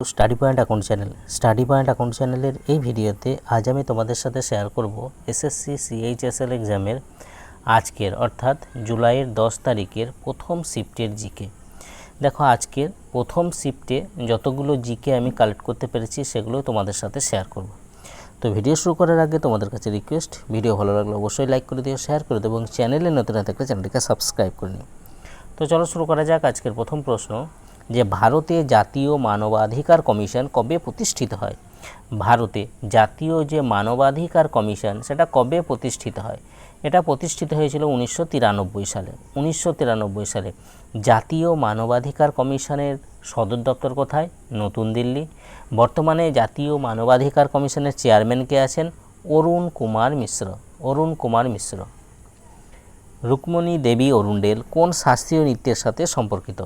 Study point account channel study point account চ্যানেলের এই ভিডিওতে আজ আমি তোমাদের সাথে শেয়ার করব এসএসসি সিএইচএসএল এক্সামের আজকের, অর্থাৎ জুলাইয়ের দশ তারিখের প্রথম শিফটের জিকে দেখো, আজকের প্রথম শিফটে যতগুলো জিকে আমি কালেক্ট করতে পেরেছি, সেগুলো তোমাদের সাথে শেয়ার করব। তো ভিডিও শুরু করার আগে তোমাদের কাছে রিকোয়েস্ট ভিডিও ভালো লাগলে অবশ্যই লাইক করে দিও শেয়ার করে দিও এবং চ্যানেলে নতুন হয়ে থাকলে চ্যানেলটিকে সাবস্ক্রাইব করে নিও। তো চলো শুরু করা যাক আজকের প্রথম প্রশ্ন। যে ভারতে জাতীয় মানবাধিকার কমিশন কবে প্রতিষ্ঠিত হয়? ভারতে জাতীয় যে মানবাধিকার কমিশন, সেটা কবে প্রতিষ্ঠিত হয়? এটা প্রতিষ্ঠিত হয়েছিল উনিশশো তিরানব্বই সালে। উনিশশো তিরানব্বই সালে জাতীয় মানবাধিকার কমিশনের সদর দপ্তর কোথায়? নতুন দিল্লি। বর্তমানে জাতীয় মানবাধিকার কমিশনের চেয়ারম্যান কে আছেন? অরুণ কুমার মিশ্র। অরুণ কুমার মিশ্র। রুক্মণী দেবী অরুণ্ডেল কোন শাস্ত্রীয় নৃত্যের সাথে সম্পর্কিত?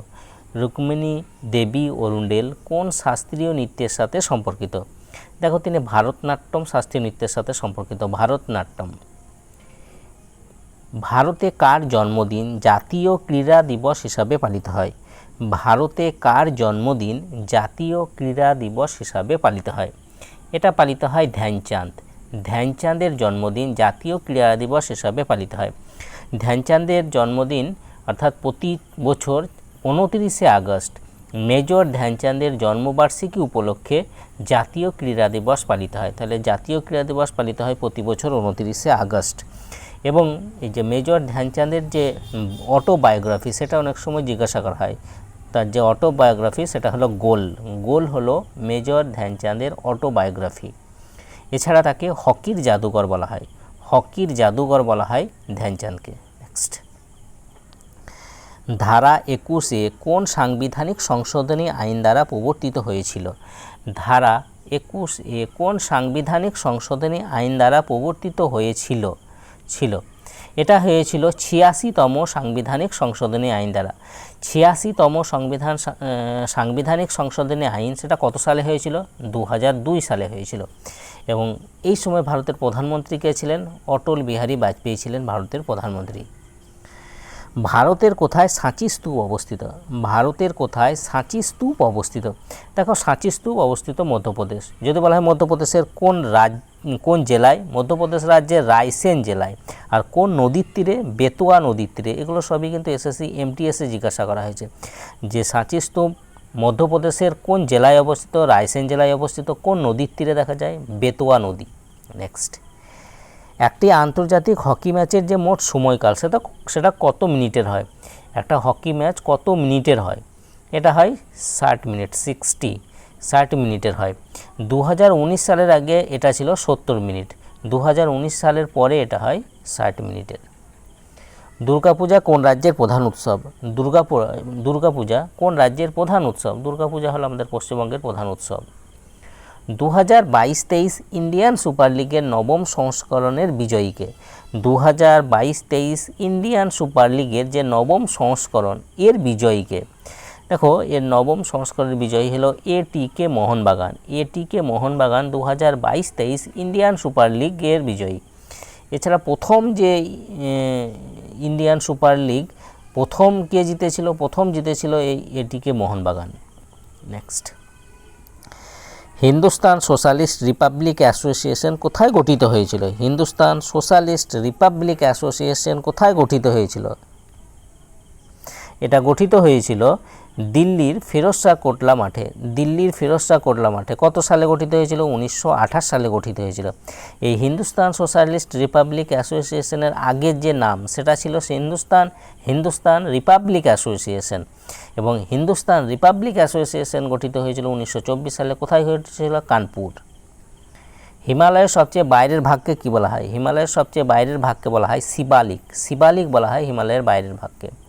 রুক্মিণী, দেবী অরুণ্ডেল কোন শাস্ত্রীয় নৃত্যের সাথে সম্পর্কিত? দেখো, তিনি ভারতনাট্যম শাস্ত্রীয় নৃত্যের সাথে সম্পর্কিত। ভারতনাট্যম। ভারতে কার জন্মদিন জাতীয় ক্রীড়া দিবস হিসাবে পালিত হয়? ভারতে কার জন্মদিন জাতীয় ক্রীড়া দিবস হিসাবে পালিত হয়? এটা পালিত হয় ধ্যানচাঁদ। ধ্যানচাঁদের জন্মদিন জাতীয় ক্রীড়া দিবস হিসাবে পালিত হয়। ধ্যানচাঁদের জন্মদিন অর্থাৎ প্রতি বছর উনতিরিশে আগস্ট মেজর ধ্যানচাঁদের জন্মবার্ষিকী উপলক্ষে জাতীয় ক্রীড়া দিবস পালিত হয়। তাহলে জাতীয় ক্রীড়া দিবস পালিত হয় প্রতি বছর উনতিরিশে আগস্ট। এবং এই যে মেজর ধ্যানচাঁদের যে অটোবায়োগ্রাফি সেটা অনেক সময় জিজ্ঞাসা করা হয়। তার যে অটোবায়োগ্রাফি সেটা হলো গোল। গোল হলো মেজর ধ্যানচাঁদের অটোবায়োগ্রাফি এছাড়া তাকে হকির জাদুঘর বলা হয়। হকির জাদুঘর বলা হয় ধ্যানচাঁদকে। নেক্সট ধারা একুশে কোন সাংবিধানিক সংশোধনী আইন দ্বারা প্রবর্তিত হয়েছিল? ধারা একুশ এ কোন সাংবিধানিক সংশোধনী আইন দ্বারা প্রবর্তিত হয়েছিল? ছিল। এটা হয়েছিল ছিয়াশিতম সাংবিধানিক সংশোধনী আইন দ্বারা। ছিয়াশিতম সংবিধান সাংবিধানিক সংশোধনী আইন সেটা কত সালে হয়েছিল? দু সালে হয়েছিল। এবং এই সময় ভারতের প্রধানমন্ত্রী কে ছিলেন? অটল বিহারী বাজপেয়ী ছিলেন ভারতের প্রধানমন্ত্রী। ভারতের কোথায় সাঁচি স্তূপ অবস্থিত? ভারতের কোথায় সাঁচি স্তূপ অবস্থিত? দেখো, সাঁচি স্তূপ অবস্থিত মধ্যপ্রদেশ। যদি বলা হয় মধ্যপ্রদেশের কোন রাজ, কোন জেলায়? মধ্যপ্রদেশ রাজ্যের রায়সেন জেলায়। আর কোন নদীর তীরে? বেতুয়া নদীর তীরে। এগুলো সবই কিন্তু এসএসসি এমটিএসে জিজ্ঞাসা করা হয়েছে। যে সাঁচি স্তূপ মধ্যপ্রদেশের কোন জেলায় অবস্থিত? রায়সেন জেলায় অবস্থিত। কোন নদীর তীরে দেখা যায়? বেতুয়া নদী। নেক্সট একটি আন্তর্জাতিক হকি ম্যাচের যে মোট সময়কাল, সেটা সেটা কত মিনিটের হয়? একটা হকি ম্যাচ কত মিনিটের হয়? এটা হয় ষাট মিনিট, সিক্সটি, ষাট মিনিটের হয়। দু হাজার উনিশ সালের আগে এটা ছিল সত্তর মিনিট দু হাজার উনিশ সালের পরে এটা হয় ষাট মিনিটের। দুর্গাপূজা কোন রাজ্যের প্রধান উৎসব? দুর্গা দুর্গাপূজা কোন রাজ্যের প্রধান উৎসব? দুর্গাপূজা হলো আমাদের পশ্চিমবঙ্গের প্রধান উৎসব। দু হাজার বাইশ তেইশ ইন্ডিয়ান সুপার লিগের নবম সংস্করণের বিজয়ীকে। দু হাজার বাইশ তেইশ ইন্ডিয়ান সুপার লিগের যে নবম সংস্করণ, এর বিজয়ীকে। দেখো, এর নবম সংস্করণের বিজয়ী হলো এ টি কে মোহনবাগান। এ টি কে মোহনবাগান দু হাজার বাইশ তেইশ ইন্ডিয়ান সুপার লিগের বিজয়ী। এছাড়া প্রথম যে ইন্ডিয়ান সুপার লিগ, প্রথম কে জিতেছিল, প্রথম জিতেছিল এই এটিকে Mohun Bagan. Next. Hindustan socialist republic association কোথায় গঠিত হয়েছিল? হিন্দুস্তান সোশ্যালিস্ট রিপাবলিক অ্যাসোসিয়েশন কোথায় গঠিত হয়েছিল? এটা গঠিত হয়েছিল দিল্লির ফিরোজ কোটলা মাঠে, দিল্লির ফিরোজ কোটলা মাঠে কত সালে গঠিত হয়েছিল? উনিশশো আঠাশ সালে গঠিত হয়েছিল। এই হিন্দুস্তান সোশ্যালিস্ট রিপাবলিক অ্যাসোসিয়েশনের আগের যে নাম, সেটা ছিল হিন্দুস্তান হিন্দুস্তান রিপাবলিক অ্যাসোসিয়েশন। এবং হিন্দুস্তান রিপাবলিক অ্যাসোসিয়েশন গঠিত হয়েছিল উনিশশো চব্বিশ সালে। কোথায় হয়েছিল? কানপুর। হিমালয়ের সবচেয়ে বাইরের ভাগকে কি বলা হয়? হিমালয়ের সবচেয়ে বাইরের ভাগকে বলা হয় শিবালিক। শিবালিক বলা হয় হিমালয়ের বাইরের ভাগকে।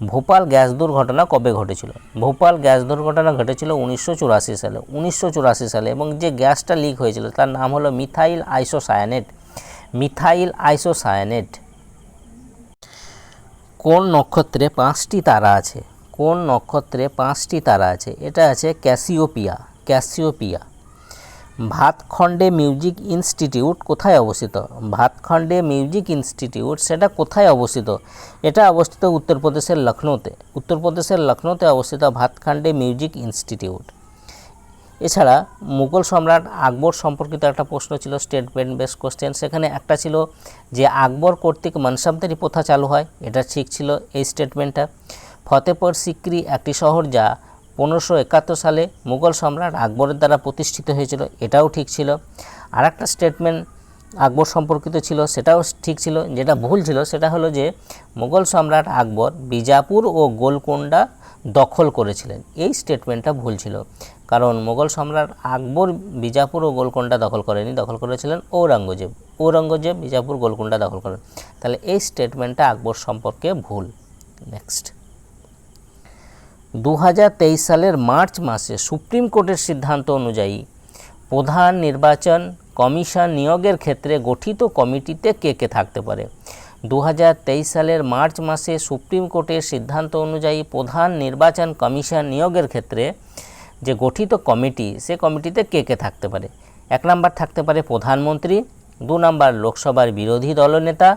ভোপাল গ্যাস দুর্ঘটনা কবে ঘটেছিল? ভোপাল গ্যাস দুর্ঘটনা ঘটেছিল উনিশশো চুরাশি সালে। উনিশশো চুরাশি সালে এবং যে গ্যাসটা লিক হয়েছিল তার নাম হলো মিথাইল আইসোসায়ানেট। মিথাইল আইসোসায়ানেট কোন নক্ষত্রে পাঁচটি তারা আছে? কোন নক্ষত্রে পাঁচটি তারা আছে? এটা আছে Cassiopeia. Cassiopeia. Bhatkhande music institute কোথায় অবস্থিত? ভাতখণ্ডে মিউজিক ইনস্টিটিউট সেটা কোথায় অবস্থিত? এটা অবস্থিত উত্তরপ্রদেশের লখনৌতে। উত্তরপ্রদেশের লখনৌতে অবস্থিত ভাতখণ্ডে মিউজিক ইনস্টিটিউট। এছাড়া মুঘল সম্রাট আকবর সম্পর্কিত একটা প্রশ্ন ছিল স্টেটমেন্ট বেস কোশ্চেন। সেখানে একটা ছিল যে, আকবর কর্তৃক মানসাবদারি প্রথা চালু হয়? এটা ঠিক ছিল এই স্টেটমেন্টটা। ফতেপুর সিক্রি একটি শহর যা পনেরোশো একাত্তর সালে মুঘল সম্রাট আকবরের দ্বারা প্রতিষ্ঠিত হয়েছিল, এটাও ঠিক ছিল। আর একটা স্টেটমেন্ট আকবর সম্পর্কিত ছিল, সেটাও ঠিক ছিল। যেটা ভুল ছিল, সেটা হলো যে মুঘল সম্রাট আকবর বিজাপুর ও গোলকোন্ডা দখল করেছিলেন। এই স্টেটমেন্টটা ভুল ছিল। কারণ মুঘল সম্রাট আকবর বিজাপুর ও গোলকোন্ডা দখল করেনি, দখল করেছিলেন ঔরঙ্গজেব। ঔরঙ্গজেব, বিজাপুর, গোলকোন্ডা দখল করেন। তাহলে এই স্টেটমেন্টটা আকবর সম্পর্কে ভুল। নেক্সট দু হাজার তেইশ সালের মার্চ মাসে সুপ্রিম কোর্টের সিদ্ধান্ত অনুযায়ী প্রধান নির্বাচন কমিশন নিয়োগের ক্ষেত্রে গঠিত কমিটিতে কে কে থাকতে পারে? দু হাজার তেইশ সালের মার্চ মাসে সুপ্রিম কোর্টের সিদ্ধান্ত অনুযায়ী প্রধান নির্বাচন কমিশন নিয়োগের ক্ষেত্রে যে গঠিত কমিটি, সে কমিটিতে কে কে থাকতে পারে? এক নম্বর থাকতে পারে প্রধানমন্ত্রী, দু নম্বর লোকসভার বিরোধী দলনেতা,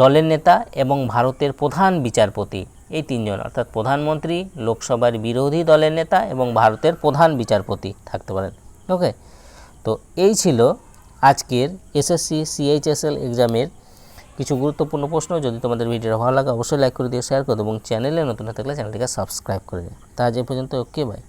দলের নেতা এবং ভারতের প্রধান বিচারপতি। এই তিনজন, অর্থাৎ প্রধানমন্ত্রী, লোকসভার বিরোধী দলের নেতা এবং ভারতের প্রধান বিচারপতি থাকতে পারেন। ওকে তো এই ছিল আজকের এসএসসি সিএইচএসএল এক্সামের কিছু গুরুত্বপূর্ণ প্রশ্ন। যদি তোমাদের ভিডিওটা ভালো লাগে, অবশ্যই লাইক করে দিও শেয়ার করে এবং চ্যানেলে নতুন থাকলে চ্যানেলটিকে সাবস্ক্রাইব করে দিও। তা আজ পর্যন্ত ওকে বাই